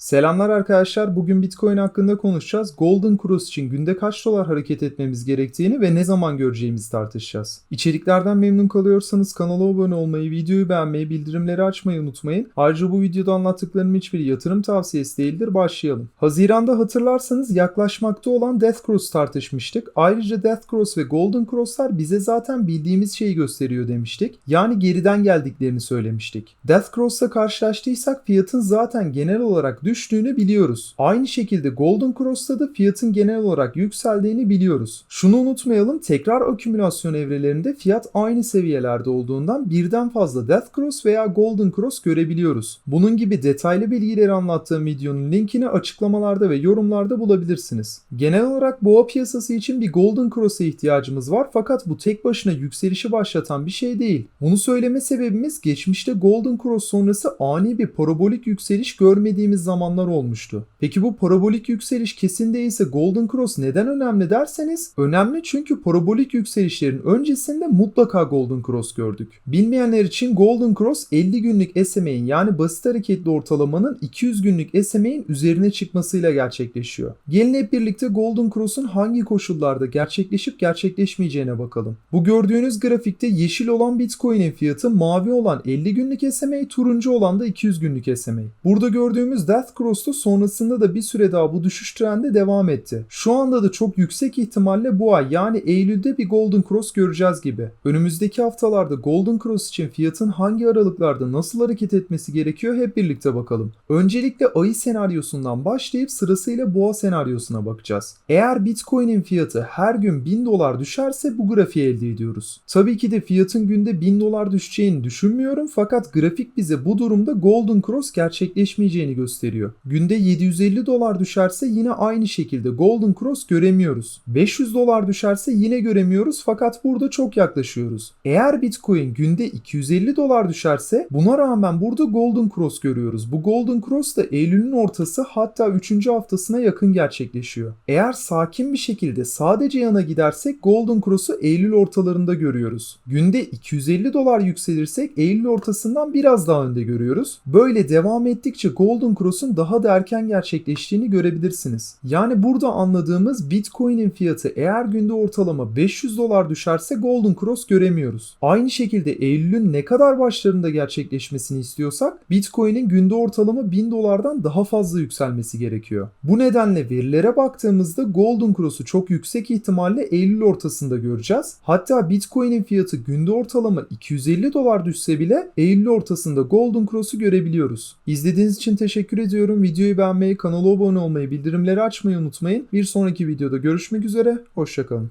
Selamlar arkadaşlar. Bugün Bitcoin hakkında konuşacağız. Golden Cross için günde kaç dolar hareket etmemiz gerektiğini ve ne zaman göreceğimizi tartışacağız. İçeriklerden memnun kalıyorsanız kanala abone olmayı, videoyu beğenmeyi, bildirimleri açmayı unutmayın. Ayrıca bu videoda anlattıklarım hiçbir yatırım tavsiyesi değildir. Başlayalım. Haziranda hatırlarsanız yaklaşmakta olan Death Cross tartışmıştık. Ayrıca Death Cross ve Golden Cross'lar bize zaten bildiğimiz şeyi gösteriyor demiştik. Yani geriden geldiklerini söylemiştik. Death Cross'la karşılaştıysak fiyatın zaten genel olarak düştüğünü biliyoruz. Aynı şekilde Golden Cross'ta da fiyatın genel olarak yükseldiğini biliyoruz. Şunu unutmayalım tekrar akümülasyon evrelerinde fiyat aynı seviyelerde olduğundan birden fazla Death Cross veya Golden Cross görebiliyoruz. Bunun gibi detaylı bilgileri anlattığım videonun linkini açıklamalarda ve yorumlarda bulabilirsiniz. Genel olarak boğa piyasası için bir Golden Cross'a ihtiyacımız var fakat bu tek başına yükselişi başlatan bir şey değil. Bunu söyleme sebebimiz geçmişte Golden Cross sonrası ani bir parabolik yükseliş görmediğimiz zamanlar olmuştu. Peki bu parabolik yükseliş kesin değilse Golden Cross neden önemli derseniz önemli çünkü parabolik yükselişlerin öncesinde mutlaka Golden Cross gördük. Bilmeyenler için Golden Cross 50 günlük SMA'in yani basit hareketli ortalamanın 200 günlük SMA'in üzerine çıkmasıyla gerçekleşiyor. Gelin hep birlikte Golden Cross'un hangi koşullarda gerçekleşip gerçekleşmeyeceğine bakalım. Bu gördüğünüz grafikte yeşil olan Bitcoin'in fiyatı mavi olan 50 günlük SMA, turuncu olan da 200 günlük SMA. Burada gördüğümüz Death Cross'ta sonrasında da bir süre daha bu düşüş trendi devam etti. Şu anda da çok yüksek ihtimalle bu ay yani Eylül'de bir Golden Cross göreceğiz gibi. Önümüzdeki haftalarda Golden Cross için fiyatın hangi aralıklarda nasıl hareket etmesi gerekiyor hep birlikte bakalım. Öncelikle ayı senaryosundan başlayıp sırasıyla boğa senaryosuna bakacağız. Eğer Bitcoin'in fiyatı her gün 1000 dolar düşerse bu grafiği elde ediyoruz. Tabii ki de fiyatın günde 1000 dolar düşeceğini düşünmüyorum fakat grafik bize bu durumda Golden Cross gerçekleşmeyeceğini gösteriyor. Günde 750 dolar düşerse yine aynı şekilde Golden Cross göremiyoruz. 500 dolar düşerse yine göremiyoruz fakat burada çok yaklaşıyoruz. Eğer Bitcoin günde 250 dolar düşerse buna rağmen burada Golden Cross görüyoruz. Bu Golden Cross da Eylül'ün ortası hatta 3. haftasına yakın gerçekleşiyor. Eğer sakin bir şekilde sadece yana gidersek Golden Cross'u Eylül ortalarında görüyoruz. Günde 250 dolar yükselirsek Eylül ortasından biraz daha önde görüyoruz. Böyle devam ettikçe Golden Cross'un daha da erken gerçekleştiğini görebilirsiniz. Yani burada anladığımız Bitcoin'in fiyatı eğer günde ortalama 500 dolar düşerse Golden Cross göremiyoruz. Aynı şekilde Eylül'ün ne kadar başlarında gerçekleşmesini istiyorsak Bitcoin'in günde ortalama 1000 dolardan daha fazla yükselmesi gerekiyor. Bu nedenle verilere baktığımızda Golden Cross'u çok yüksek ihtimalle Eylül ortasında göreceğiz. Hatta Bitcoin'in fiyatı günde ortalama 250 dolar düşse bile Eylül ortasında Golden Cross'u görebiliyoruz. İzlediğiniz için teşekkür ediyorum. Videoyu beğenmeyi, kanala abone olmayı, bildirimleri açmayı unutmayın. Bir sonraki videoda görüşmek üzere. Hoşçakalın.